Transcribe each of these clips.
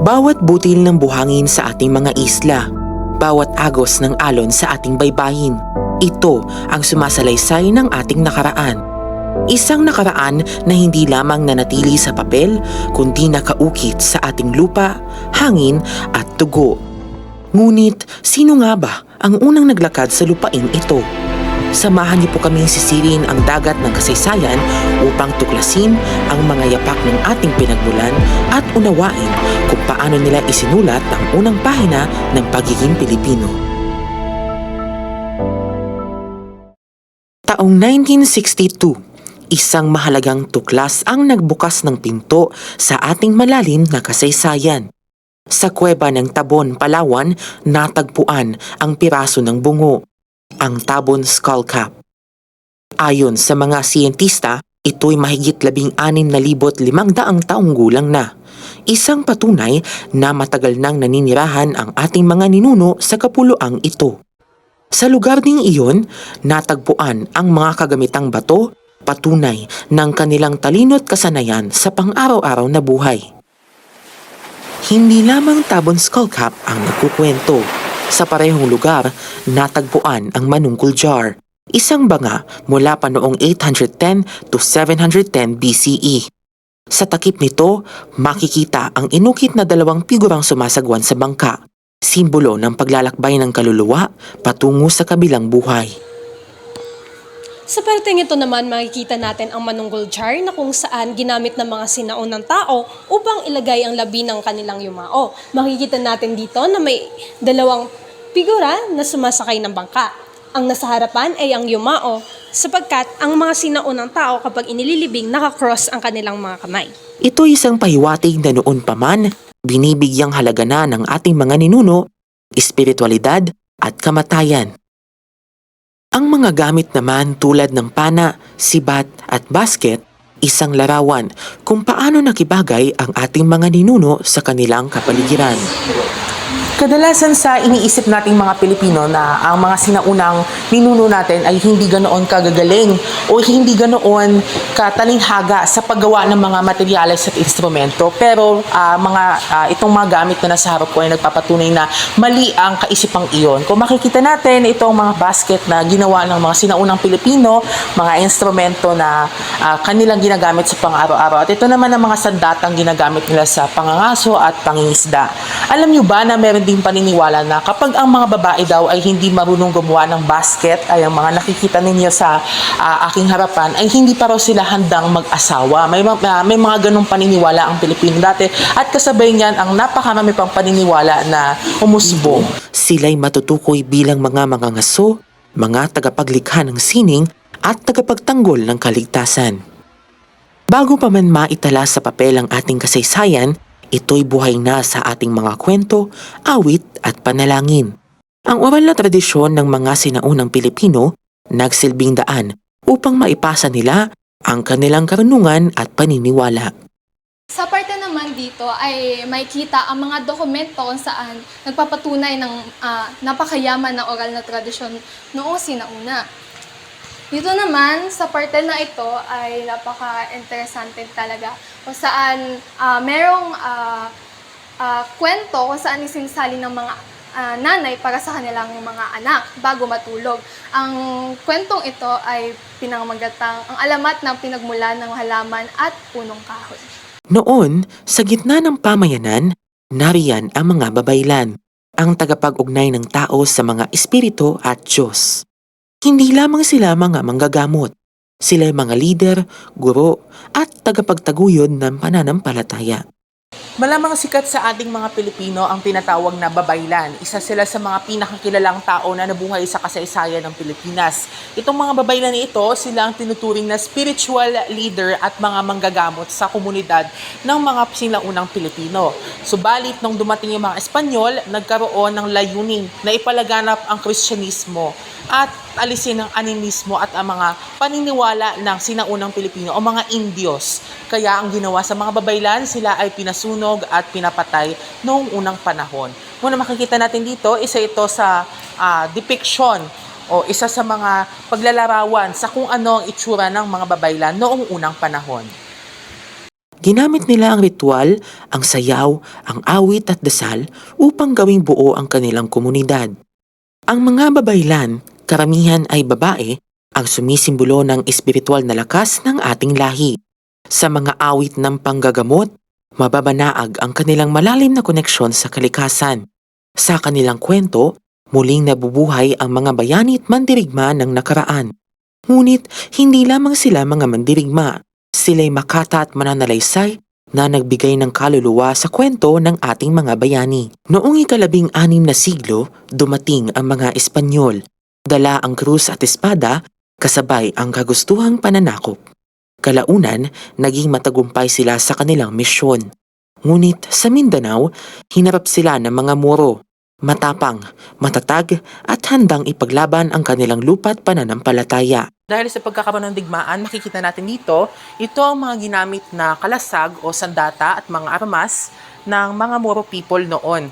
Bawat butil ng buhangin sa ating mga isla, bawat agos ng alon sa ating baybayin, ito ang sumasalaysay ng ating nakaraan. Isang nakaraan na hindi lamang nanatili sa papel, kundi nakaukit sa ating lupa, hangin at dugo. Ngunit sino nga ba ang unang naglakad sa lupain ito? Samahan niyo po kaming sisilin ang dagat ng kasaysayan upang tuklasin ang mga yapak ng ating pinagmulan at unawain kung paano nila isinulat ang unang pahina ng pagiging Pilipino. Taong 1962, isang mahalagang tuklas ang nagbukas ng pinto sa ating malalim na kasaysayan. Sa kuweba ng Tabon, Palawan, natagpuan ang piraso ng bungo, ang Tabon Skull Cap. Ayon sa mga siyentista, ito'y mahigit labing anim na libot limang daang taong gulang na. Isang patunay na matagal nang naninirahan ang ating mga ninuno sa kapuluang ito. Sa lugar ding iyon, natagpuan ang mga kagamitang bato, patunay ng kanilang talino't kasanayan sa pang-araw-araw na buhay. Hindi lamang Tabon Skullcap ang nagkukwento. Sa parehong lugar, natagpuan ang Manungkul Jar, isang banga mula pa noong 810 to 710 BCE. Sa takip nito, makikita ang inukit na dalawang figurang sumasagwan sa bangka, simbolo ng paglalakbay ng kaluluwa patungo sa kabilang buhay. Sa parteng ito naman, makikita natin ang manunggol jar na kung saan ginamit ng mga sinaunang tao upang ilagay ang labi ng kanilang yumao. Makikita natin dito na may dalawang figura na sumasakay ng bangka. Ang nasa harapan ay ang yumao sapagkat ang mga sinaunang tao kapag inililibing nakakross ang kanilang mga kamay. Ito isang pahiwatig na noon pa man, binibigyang halaga na ng ating mga ninuno, espiritualidad at kamatayan. Ang mga gamit naman tulad ng pana, sibat at basket, isang larawan kung paano nakibagay ang ating mga ninuno sa kanilang kapaligiran. Kadalasan sa iniisip nating mga Pilipino na ang mga sinaunang ninuno natin ay hindi ganoon kagagaling o hindi ganoon katalinghaga sa paggawa ng mga materyales at instrumento. Pero ah, mga ah, itong mga gamit na nasa harap ko ay nagpapatunay na mali ang kaisipang iyon. Kung makikita natin itong mga basket na ginawa ng mga sinaunang Pilipino, mga instrumento na ah, kanilang ginagamit sa pang-araw-araw. At ito naman ang mga sandatang ginagamit nila sa pangangaso at pangingisda. Alam nyo ba na meron din paniniwala na kapag ang mga babae daw ay hindi marunong gumawa ng basket, ay ang mga nakikita ninyo sa ah, aking harapan, ay hindi pa raw sila handang mag-asawa. May, ma- ah, may mga ganong paniniwala ang Pilipino dati. At kasabay niyan, ang napakarami pang paniniwala na umusbong. Sila'y matutukoy bilang mga mangangaso, mga tagapaglikha ng sining, at tagapagtanggol ng kaligtasan. Bago pa man maitala sa papel ang ating kasaysayan, ito'y buhay na sa ating mga kwento, awit at panalangin. Ang oral na tradisyon ng mga sinaunang Pilipino nagsilbing daan upang maipasa nila ang kanilang karunungan at paniniwala. Sa parte naman dito ay makikita ang mga dokumento kung saan nagpapatunay ng ah, napakayaman ng oral na tradisyon noong sinauna. Dito naman, sa parte na ito ay napaka-interesante talaga kung saan ah, merong ah, ah, kwento kung saan isinsali ng mga ah, nanay para sa kanilang mga anak bago matulog. Ang kwentong ito ay pinangmagatang ang alamat ng pinagmulan ng halaman at punong kahoy. Noon, sa gitna ng pamayanan, nariyan ang mga babaylan, ang tagapag-ugnay ng tao sa mga espiritu at Diyos. Hindi lamang sila mga manggagamot, sila ay mga lider, guro, at tagapagtaguyod ng pananampalataya. Malamang sikat sa ating mga Pilipino ang tinatawag na babaylan. Isa sila sa mga pinakakilalang tao na nabuhay sa kasaysayan ng Pilipinas. Itong mga babaylan ito, sila ang tinuturing na spiritual leader at mga manggagamot sa komunidad ng mga sinaunang Pilipino. Subalit, nung dumating yung mga Espanyol, nagkaroon ng layunin na ipalaganap ang Kristyanismo at alisin ang animismo at ang mga paniniwala ng sinaunang Pilipino o mga Indios. Kaya ang ginawa sa mga babaylan, sila ay pinasunog at pinapatay noong unang panahon. Muna makikita natin dito, isa ito sa ah, depiction o isa sa mga paglalarawan sa kung ano ang itsura ng mga babaylan noong unang panahon. Ginamit nila ang ritual, ang sayaw, ang awit at dasal upang gawing buo ang kanilang komunidad. Ang mga babaylan, karamihan ay babae, ang sumisimbolo ng espiritual na lakas ng ating lahi. Sa mga awit ng panggagamot, mababanaag ang kanilang malalim na koneksyon sa kalikasan. Sa kanilang kwento, muling nabubuhay ang mga bayani at mandirigma ng nakaraan. Ngunit hindi lamang sila mga mandirigma, sila'y makata at mananalaysay na nagbigay ng kaluluwa sa kwento ng ating mga bayani. Noong ikalabing anim na siglo, dumating ang mga Espanyol. Dala ang krus at espada, kasabay ang kagustuhang pananakop. Kalaunan, naging matagumpay sila sa kanilang misyon. Ngunit sa Mindanao, hinarap sila ng mga Moro. Matapang, matatag at handang ipaglaban ang kanilang lupa at pananampalataya. Dahil sa pagkakaroon ng digmaan, makikita natin dito, ito ang mga ginamit na kalasag o sandata at mga armas ng mga Moro people noon.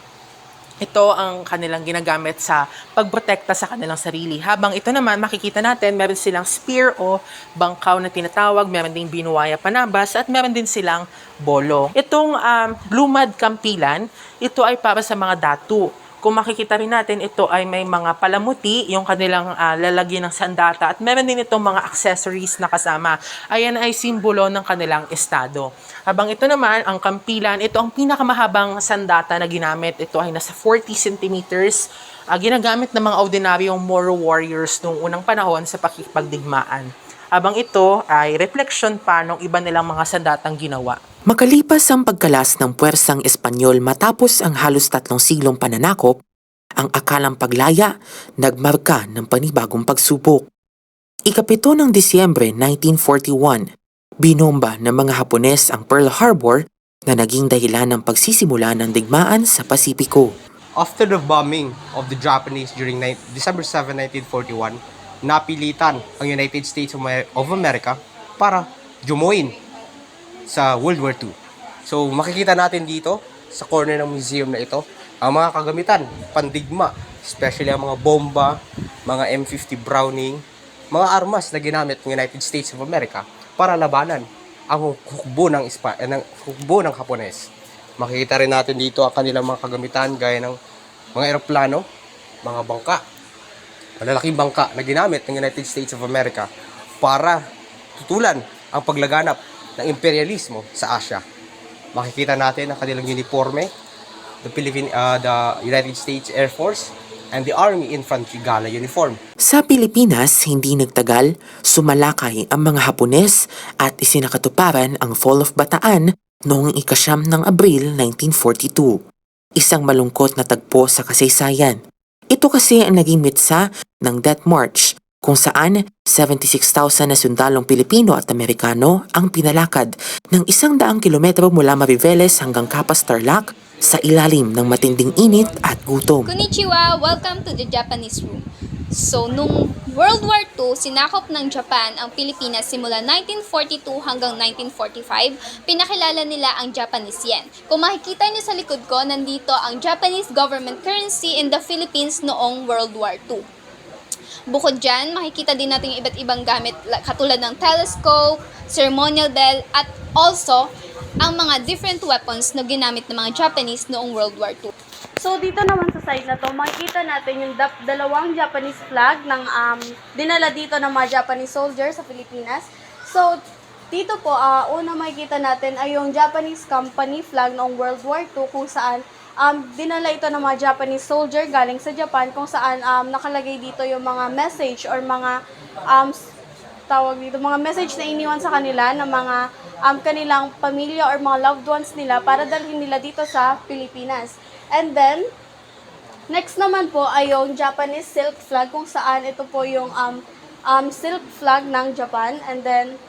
Ito ang kanilang ginagamit sa pagprotekta sa kanilang sarili. Habang ito naman, makikita natin, meron silang spear o bangkaw na tinatawag, meron ding binuwaya panabas, at meron din silang bolo. Itong um, blue mud kampilan, ito ay para sa mga datu. Kung makikita rin natin, ito ay may mga palamuti, yung kanilang ah, lalagyan ng sandata, at meron din itong mga accessories na kasama. Ayan ay simbolo ng kanilang estado. Habang ito naman, ang kampilan, ito ang pinakamahabang sandata na ginamit. Ito ay nasa 40 centimeters. Ah, ginagamit ng mga ordinaryong Moro warriors noong unang panahon sa pakipagdigmaan. Habang ito ay reflection pa ng iba nilang mga sandatang ginawa. Makalipas ang pagkalas ng puwersang Espanyol matapos ang halos tatlong siglong pananakop, ang akalang paglaya nagmarka ng panibagong pagsubok. Ikapito ng Disyembre 1941, binomba ng mga Hapones ang Pearl Harbor na naging dahilan ng pagsisimula ng digmaan sa Pasipiko. After the bombing of the Japanese during ni- December 7, 1941, napilitan ang United States of Amer- of America para jumoin sa World War II. So makikita natin dito sa corner ng museum na ito ang mga kagamitan, pandigma, especially ang mga bomba, mga M50 Browning, mga armas na ginamit ng United States of America para labanan ang hukbo ng, Ispa- ng hukbo ng Hapones. Makikita rin natin dito ang kanilang mga kagamitan gaya ng mga eroplano, mga bangka, malalaking bangka na ginamit ng United States of America para tutulan ang paglaganap ng imperialismo sa Asia. Makikita natin ang kanilang uniforme, the Philippine, uh, the United States Air Force, and the Army Infantry Gala uniform. Sa Pilipinas, hindi nagtagal, sumalakay ang mga Hapones at isinakatuparan ang Fall of Bataan noong ikasyam ng Abril 1942. Isang malungkot na tagpo sa kasaysayan. Ito kasi ang naging mitsa ng Death March kung saan 76,000 na sundalong Pilipino at Amerikano ang pinalakad ng isang daang kilometro mula Mariveles hanggang Capas Tarlac sa ilalim ng matinding init at gutom. Konnichiwa! Welcome to the Japanese Room. So, nung World War II, sinakop ng Japan ang Pilipinas simula 1942 hanggang 1945, pinakilala nila ang Japanese yen. Kung makikita niyo sa likod ko, nandito ang Japanese government currency in the Philippines noong World War II. Bukod dyan, makikita din natin yung iba't ibang gamit la- katulad ng telescope, ceremonial bell, at also ang mga different weapons na ginamit ng mga Japanese noong World War II. So dito naman sa side na to, makikita natin yung dalawang Japanese flag ng um, dinala dito ng mga Japanese soldiers sa Pilipinas. So dito po, ah, una makikita natin ay yung Japanese company flag noong World War II kung saan um, dinala ito ng mga Japanese soldier galing sa Japan kung saan um, nakalagay dito yung mga message or mga um, tawag dito, mga message na iniwan sa kanila ng mga um, kanilang pamilya or mga loved ones nila para dalhin nila dito sa Pilipinas. And then, next naman po ay yung Japanese silk flag kung saan ito po yung um, um, silk flag ng Japan. And then,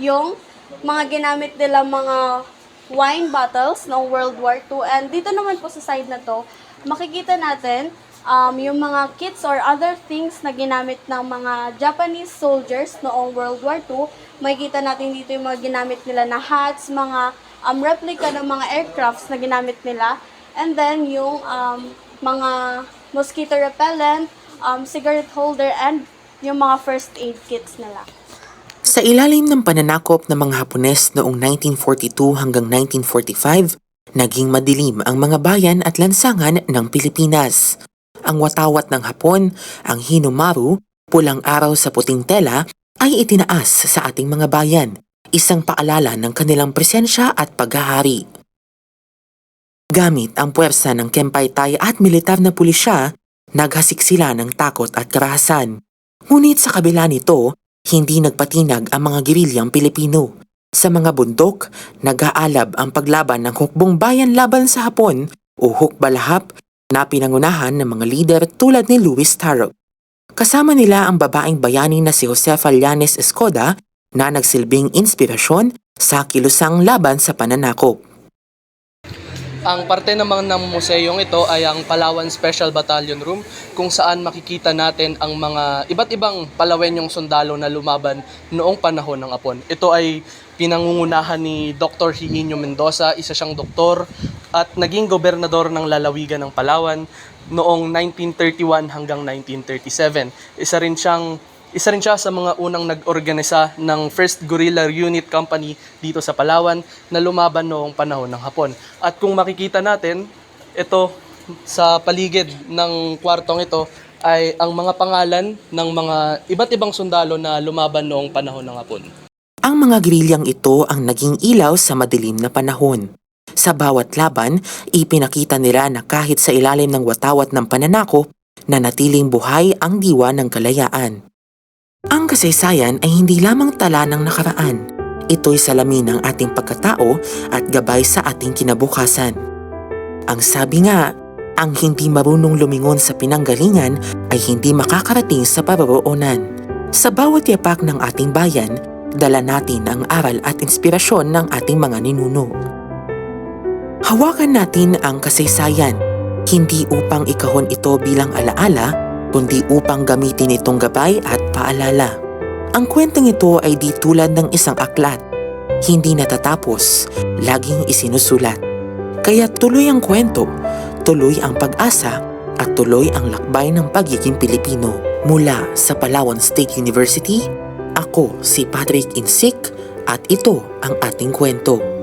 yung mga ginamit nila mga wine bottles noong World War II. And dito naman po sa side na to, makikita natin um, yung mga kits or other things na ginamit ng mga Japanese soldiers noong World War II. Makikita natin dito yung mga ginamit nila na hats, mga um, replica ng mga aircrafts na ginamit nila. And then yung um, mga mosquito repellent, um, cigarette holder, and yung mga first aid kits nila. Sa ilalim ng pananakop ng mga Hapones noong 1942 hanggang 1945, naging madilim ang mga bayan at lansangan ng Pilipinas. Ang watawat ng Hapon, ang Hinomaru, pulang araw sa puting tela, ay itinaas sa ating mga bayan, isang paalala ng kanilang presensya at paghahari. Gamit ang puwersa ng Kempaytay at militar na pulisya, naghasik sila ng takot at karahasan. Ngunit sa kabila nito, hindi nagpatinag ang mga gerilyang Pilipino. Sa mga bundok, nag-aalab ang paglaban ng hukbong bayan laban sa Hapon o Hukbalahap na pinangunahan ng mga lider tulad ni Luis Tarok. Kasama nila ang babaeng bayani na si Josefa Llanes Escoda na nagsilbing inspirasyon sa kilusang laban sa pananakop. Ang parte naman ng museyong ito ay ang Palawan Special Battalion Room kung saan makikita natin ang mga iba't ibang palawenyong sundalo na lumaban noong panahon ng Apon. Ito ay pinangungunahan ni Dr. Higinio Mendoza, isa siyang doktor at naging gobernador ng lalawigan ng Palawan noong 1931 hanggang 1937. Isa rin siyang isa rin siya sa mga unang nag-organisa ng First Guerrilla Unit Company dito sa Palawan na lumaban noong panahon ng Hapon. At kung makikita natin, ito sa paligid ng kwartong ito ay ang mga pangalan ng mga iba't ibang sundalo na lumaban noong panahon ng Hapon. Ang mga gerilyang ito ang naging ilaw sa madilim na panahon. Sa bawat laban, ipinakita nila na kahit sa ilalim ng watawat ng pananakop, nanatiling buhay ang diwa ng kalayaan. Ang kasaysayan ay hindi lamang tala ng nakaraan. Ito'y salamin ng ating pagkatao at gabay sa ating kinabukasan. Ang sabi nga, ang hindi marunong lumingon sa pinanggalingan ay hindi makakarating sa paroroonan. Sa bawat yapak ng ating bayan, dala natin ang aral at inspirasyon ng ating mga ninuno. Hawakan natin ang kasaysayan, hindi upang ikahon ito bilang alaala, kundi upang gamitin itong gabay at paalala. Ang kwentong ito ay di tulad ng isang aklat. Hindi natatapos, laging isinusulat. Kaya tuloy ang kwento, tuloy ang pag-asa, at tuloy ang lakbay ng pagiging Pilipino. Mula sa Palawan State University, ako si Patrick Insik at ito ang ating kwento.